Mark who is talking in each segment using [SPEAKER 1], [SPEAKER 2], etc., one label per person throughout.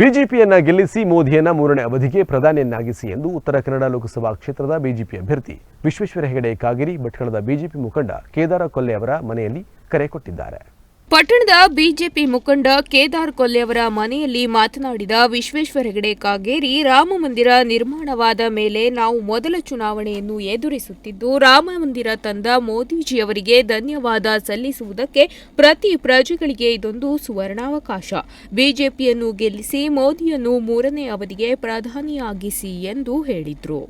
[SPEAKER 1] ಬಿಜೆಪಿಯನ್ನ ಗೆಲ್ಲಿಸಿ ಮೋದಿಯನ್ನ ಮೂರನೇ ಅವಧಿಗೆ ಪ್ರಧಾನಿಯನ್ನಾಗಿಸಿ ಎಂದು ಉತ್ತರ ಕನ್ನಡ ಲೋಕಸಭಾ ಕ್ಷೇತ್ರದ ಬಿಜೆಪಿ ಅಭ್ಯರ್ಥಿ ವಿಶ್ವೇಶ್ವರ ಹೆಗಡೆ ಕಾಗೇರಿ ಭಟ್ಕಳದ ಬಿಜೆಪಿ ಮುಖಂಡ ಕೇದಾರ ಕೊಲ್ಲೆ ಅವರ ಮನೆಯಲ್ಲಿ ಕರೆ ಕೊಟ್ಟಿದ್ದಾರೆ.
[SPEAKER 2] ಪಟ್ಟಣದ ಬಿಜೆಪಿ ಮುಖಂಡ ಕೇದಾರ್ ಕೊಲ್ಲೆಯವರ ಮನೆಯಲ್ಲಿ ಮಾತನಾಡಿದ ವಿಶ್ವೇಶ್ವರ ಹೆಗಡೆ ಕಾಗೇರಿ, ರಾಮ ಮಂದಿರ ನಿರ್ಮಾಣವಾದ ಮೇಲೆ ನಾವು ಮೊದಲ ಚುನಾವಣೆಯನ್ನು ಎದುರಿಸುತ್ತಿದ್ದು, ರಾಮ ಮಂದಿರ ತಂದ ಮೋದಿಜಿಯವರಿಗೆ ಧನ್ಯವಾದ ಸಲ್ಲಿಸುವುದಕ್ಕೆ ಪ್ರತಿ ಪ್ರಜೆಗಳಿಗೆ ಇದೊಂದು ಸುವರ್ಣಾವಕಾಶ. ಬಿಜೆಪಿಯನ್ನು ಗೆಲ್ಲಿಸಿ ಮೋದಿಯನ್ನು ಮೂರನೇ ಅವಧಿಗೆ ಪ್ರಧಾನಿಯಾಗಿಸಿ ಎಂದು ಹೇಳಿದರು.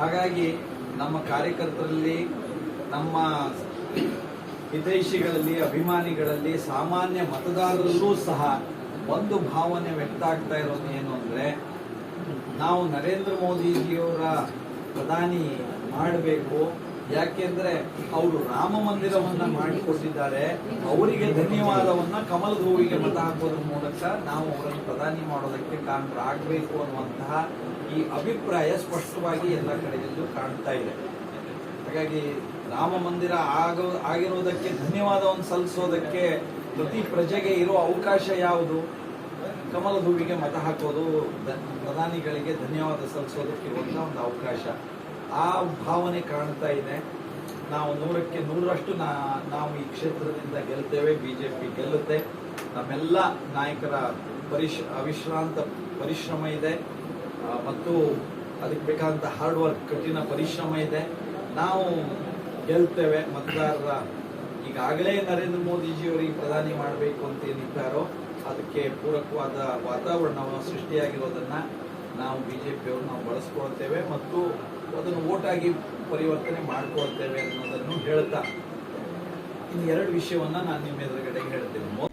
[SPEAKER 3] ಹಾಗಾಗಿ ನಮ್ಮ ಕಾರ್ಯಕರ್ತರಲ್ಲಿ ನಮ್ಮ ಹಿತೈಷಿಗಳಲ್ಲಿ, ಅಭಿಮಾನಿಗಳಲ್ಲಿ ಸಾಮಾನ್ಯ ಮತದಾರರಲ್ಲೂ ಸಹ ಒಂದು ಭಾವನೆ ವ್ಯಕ್ತ ಆಗ್ತಾ ಇರೋದು ಏನು ಅಂದರೆ, ನಾವು ನರೇಂದ್ರ ಮೋದಿಜಿಯವರ ಪ್ರಧಾನಿ ಮಾಡಬೇಕು. ಯಾಕೆಂದ್ರೆ ಅವರು ರಾಮ ಮಂದಿರವನ್ನ ಮಾಡಿಕೊಟ್ಟಿದ್ದಾರೆ. ಅವರಿಗೆ ಧನ್ಯವಾದವನ್ನ ಕಮಲದ ಹೂವಿಗೆ ಮತ ಹಾಕೋದ್ರ ಮೂಲಕ ನಾವು ಅವರನ್ನು ಪ್ರಧಾನಿ ಮಾಡೋದಕ್ಕೆ ಕಾರಣರಾಗಬೇಕು ಅನ್ನುವಂತಹ ಈ ಅಭಿಪ್ರಾಯ ಸ್ಪಷ್ಟವಾಗಿ ಎಲ್ಲ ಕಡೆಯಲ್ಲೂ ಕಾಣ್ತಾ ಇದೆ. ಹಾಗಾಗಿ ರಾಮ ಮಂದಿರ ಆಗೋ ಆಗಿರೋದಕ್ಕೆ ಧನ್ಯವಾದವನ್ನು ಸಲ್ಲಿಸೋದಕ್ಕೆ ಪ್ರತಿ ಪ್ರಜೆಗೆ ಇರೋ ಅವಕಾಶ ಯಾವುದು? ಕಮಲದ ಹೂವಿಗೆ ಮತ ಹಾಕೋದು ಪ್ರಧಾನಿಗಳಿಗೆ ಧನ್ಯವಾದ ಸಲ್ಲಿಸೋದಕ್ಕೆ ಇರುವಂತಹ ಒಂದು ಅವಕಾಶ. ಆ ಭಾವನೆ ಕಾಣ್ತಾ ಇದೆ. ನಾವು ನೂರಕ್ಕೆ ನೂರರಷ್ಟು ನಾ, ನಾವು ಈ ಕ್ಷೇತ್ರದಿಂದ ಗೆಲ್ತೇವೆ, ಬಿಜೆಪಿ ಗೆಲ್ಲುತ್ತೆ. ನಮ್ಮೆಲ್ಲ ನಾಯಕರ ಪರಿಶ್, ಅವಿಶ್ರಾಂತ ಪರಿಶ್ರಮ ಇದೆ. ಮತ್ತು ಅದಕ್ಕೆ ಬೇಕಾದಂಥ ಹಾರ್ಡ್ ವರ್ಕ್ ಕಠಿಣ ಪರಿಶ್ರಮ ಇದೆ. ನಾವು ಗೆಲ್ತೇವೆ ಮತದಾರರ, ಈಗಾಗಲೇ ನರೇಂದ್ರ ಮೋದಿಜಿಯವರಿಗೆ ಪ್ರಧಾನಿ ಮಾಡಬೇಕು ಅಂತ ಏನಿದ್ದಾರೋ ಅದಕ್ಕೆ ಪೂರಕವಾದ ವಾತಾವರಣವನ್ನು ಸೃಷ್ಟಿಯಾಗಿರೋದನ್ನ ನಾವು ಬಿಜೆಪಿಯವರು ನಾವು ಬಳಸ್ಕೊಳ್ತೇವೆ ಮತ್ತು ಅದನ್ನು ಓಟಾಗಿ ಪರಿವರ್ತನೆ ಮಾಡ್ಕೊಳ್ತೇವೆ ಅನ್ನೋದನ್ನು ಹೇಳ್ತಾ ಇನ್ನು ಎರಡು ವಿಷಯವನ್ನ ನಾನು ನಿಮ್ಮ ಎದುರುಗಡೆ ಹೇಳ್ತೇನೆ.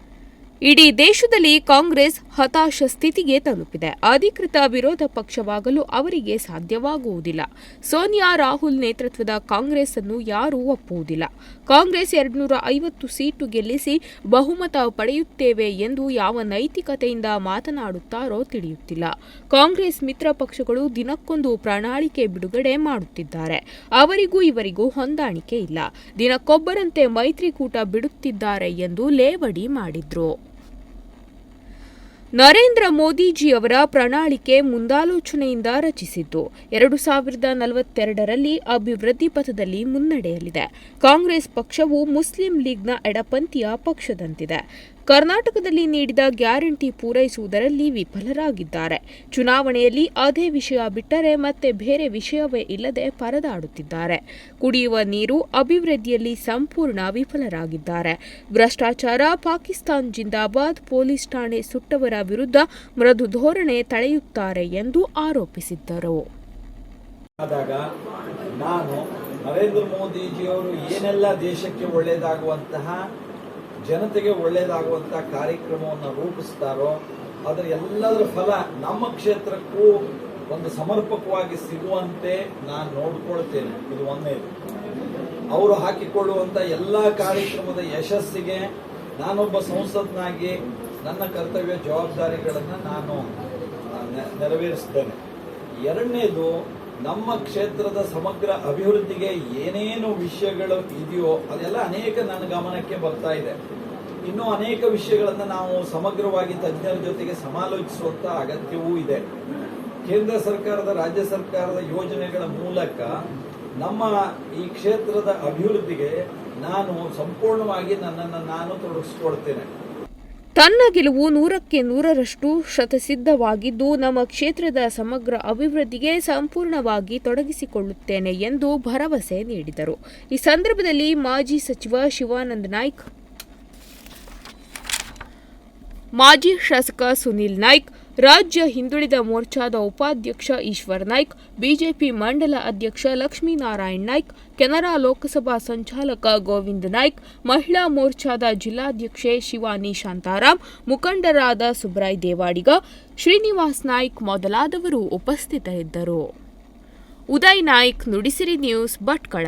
[SPEAKER 2] ಇಡೀ ದೇಶದಲ್ಲಿ ಕಾಂಗ್ರೆಸ್ ಹತಾಶ ಸ್ಥಿತಿಗೆ ತಲುಪಿದೆ. ಅಧಿಕೃತ ವಿರೋಧ ಪಕ್ಷವಾಗಲು ಅವರಿಗೆ ಸಾಧ್ಯವಾಗುವುದಿಲ್ಲ. ಸೋನಿಯಾ ರಾಹುಲ್ ನೇತೃತ್ವದ ಕಾಂಗ್ರೆಸ್ ಅನ್ನು ಯಾರೂ ಒಪ್ಪುವುದಿಲ್ಲ. ಕಾಂಗ್ರೆಸ್ ಎರಡ್ನೂರ ಐವತ್ತು ಸೀಟು ಗೆಲ್ಲಿಸಿ ಬಹುಮತ ಪಡೆಯುತ್ತೇವೆ ಎಂದು ಯಾವ ನೈತಿಕತೆಯಿಂದ ಮಾತನಾಡುತ್ತಾರೋ ತಿಳಿಯುತ್ತಿಲ್ಲ. ಕಾಂಗ್ರೆಸ್ ಮಿತ್ರ ಪಕ್ಷಗಳು ದಿನಕ್ಕೊಂದು ಪ್ರಣಾಳಿಕೆ ಬಿಡುಗಡೆ ಮಾಡುತ್ತಿದ್ದಾರೆ. ಅವರಿಗೂ ಇವರಿಗೂ ಹೊಂದಾಣಿಕೆ ಇಲ್ಲ. ದಿನಕ್ಕೊಬ್ಬರಂತೆ ಮೈತ್ರಿಕೂಟ ಬಿಡುತ್ತಿದ್ದಾರೆ ಎಂದು ಲೇವಡಿ ಮಾಡಿದ್ರು. ನರೇಂದ್ರ ಮೋದಿಜಿಯವರ ಪ್ರಣಾಳಿಕೆ ಮುಂದಾಲೋಚನೆಯಿಂದ ರಚಿಸಿದ್ದು. ಎರಡು ಸಾವಿರದ ನಲವತ್ತೆರಡರಲ್ಲಿ ಅಭಿವೃದ್ಧಿ ಪಥದಲ್ಲಿ ಮುನ್ನಡೆಯಲಿದೆ. ಕಾಂಗ್ರೆಸ್ ಪಕ್ಷವು ಮುಸ್ಲಿಂ ಲೀಗ್ನ ಎಡಪಂಥೀಯ ಪಕ್ಷದಂತಿದೆ. ಕರ್ನಾಟಕದಲ್ಲಿ ನೀಡಿದ ಗ್ಯಾರಂಟಿ ಪೂರೈಸುವುದರಲ್ಲಿ ವಿಫಲರಾಗಿದ್ದಾರೆ. ಚುನಾವಣೆಯಲ್ಲಿ ಅದೇ ವಿಷಯ ಬಿಟ್ಟರೆ ಮತ್ತೆ ಬೇರೆ ವಿಷಯವೇ ಇಲ್ಲದೆ ಪರದಾಡುತ್ತಿದ್ದಾರೆ. ಕುಡಿಯುವ ನೀರು ಅಭಿವೃದ್ಧಿಯಲ್ಲಿ ಸಂಪೂರ್ಣ ವಿಫಲರಾಗಿದ್ದಾರೆ. ಭ್ರಷ್ಟಾಚಾರ, ಪಾಕಿಸ್ತಾನ್ ಜಿಂದಾಬಾದ್, ಪೊಲೀಸ್ ಠಾಣೆ ಸುಟ್ಟವರ ವಿರುದ್ಧ ಮೃದು ಧೋರಣೆ ತಳೆಯುತ್ತಾರೆ ಎಂದು ಆರೋಪಿಸಿದ್ದರು.
[SPEAKER 3] ನರೇಂದ್ರ ಮೋದಿಜಿಯವರು ಏನೆಲ್ಲ ದೇಶಕ್ಕೆ ಒಳ್ಳೆಯದಾಗುವಂತಹ ಜನತೆಗೆ ಒಳ್ಳೆಯದಾಗುವಂಥ ಕಾರ್ಯಕ್ರಮವನ್ನು ರೂಪಿಸ್ತಾರೋ, ಅದರ ಎಲ್ಲದರ ಫಲ ನಮ್ಮ ಕ್ಷೇತ್ರಕ್ಕೂ ಒಂದು ಸಮರ್ಪಕವಾಗಿ ಸಿಗುವಂತೆ ನಾನು ನೋಡ್ಕೊಳ್ತೇನೆ. ಇದು ಒಂದೇದು ಅವರು ಹಾಕಿಕೊಳ್ಳುವಂತ ಎಲ್ಲ ಕಾರ್ಯಕ್ರಮದ ಯಶಸ್ಸಿಗೆ ನಾನೊಬ್ಬ ಸಂಸದನಾಗಿ ನನ್ನ ಕರ್ತವ್ಯ ಜವಾಬ್ದಾರಿಗಳನ್ನು ನಾನು ನೆರವೇರಿಸ್ತೇನೆ. ಎರಡನೇದು ನಮ್ಮ ಕ್ಷೇತ್ರದ ಸಮಗ್ರ ಅಭಿವೃದ್ಧಿಗೆ ಏನೇನು ವಿಷಯಗಳು ಇದೆಯೋ ಅದೆಲ್ಲ ಅನೇಕ ನನ್ನ ಗಮನಕ್ಕೆ ಬರ್ತಾ ಇದೆ. ಇನ್ನೂ ಅನೇಕ ವಿಷಯಗಳನ್ನು ನಾವು ಸಮಗ್ರವಾಗಿ ತಜ್ಞರ ಜೊತೆಗೆ ಸಮಾಲೋಚಿಸುವಂತ ಅಗತ್ಯವೂ ಇದೆ. ಕೇಂದ್ರ ಸರ್ಕಾರದ, ರಾಜ್ಯ ಸರ್ಕಾರದ ಯೋಜನೆಗಳ ಮೂಲಕ ನಮ್ಮ ಈ ಕ್ಷೇತ್ರದ ಅಭಿವೃದ್ಧಿಗೆ ನಾನು ಸಂಪೂರ್ಣವಾಗಿ ನನ್ನನ್ನು ನಾನು ತೊಡಗಿಸ್ಕೊಳ್ತೇನೆ.
[SPEAKER 2] ತನ್ನ ಗೆಲುವು ನೂರಕ್ಕೆ ನೂರರಷ್ಟು ಶತಸಿದ್ಧವಾಗಿದ್ದು, ನಮ್ಮ ಕ್ಷೇತ್ರದ ಸಮಗ್ರ ಅಭಿವೃದ್ಧಿಗೆ ಸಂಪೂರ್ಣವಾಗಿ ತೊಡಗಿಸಿಕೊಳ್ಳುತ್ತೇನೆ ಎಂದು ಭರವಸೆ ನೀಡಿದರು. ಈ ಸಂದರ್ಭದಲ್ಲಿ ಮಾಜಿ ಸಚಿವ ಶಿವಾನಂದ ನಾಯ್ಕ್, ಮಾಜಿ ಶಾಸಕ ಸುನಿಲ್ ನಾಯ್ಕ್ ರಾಜ್ಯ ಹಿಂದುಳಿದ ಮೋರ್ಚಾದ ಉಪಾಧ್ಯಕ್ಷ ಈಶ್ವರ್ ನಾಯ್ಕ್, ಬಿಜೆಪಿ ಮಂಡಲ ಅಧ್ಯಕ್ಷ ಲಕ್ಷ್ಮೀನಾರಾಯಣ್ ನಾಯ್ಕ್, ಕೆನರಾ ಲೋಕಸಭಾ ಸಂಚಾಲಕ ಗೋವಿಂದ್ ನಾಯ್ಕ್, ಮಹಿಳಾ ಮೋರ್ಚಾದ ಜಿಲ್ಲಾಧ್ಯಕ್ಷೆ ಶಿವಾನಿ ಶಾಂತಾರಾಮ್, ಮುಖಂಡರಾದ ಸುಬ್ರಾಯ್ ದೇವಾಡಿಗ, ಶ್ರೀನಿವಾಸ್ ನಾಯ್ಕ್ ಮೊದಲಾದವರು ಉಪಸ್ಥಿತರಿದ್ದರು. ಉದಯ್ ನಾಯ್ಕ್ ನುಡಿಸಿರಿ ನ್ಯೂಸ್ ಭಟ್ಕಳ.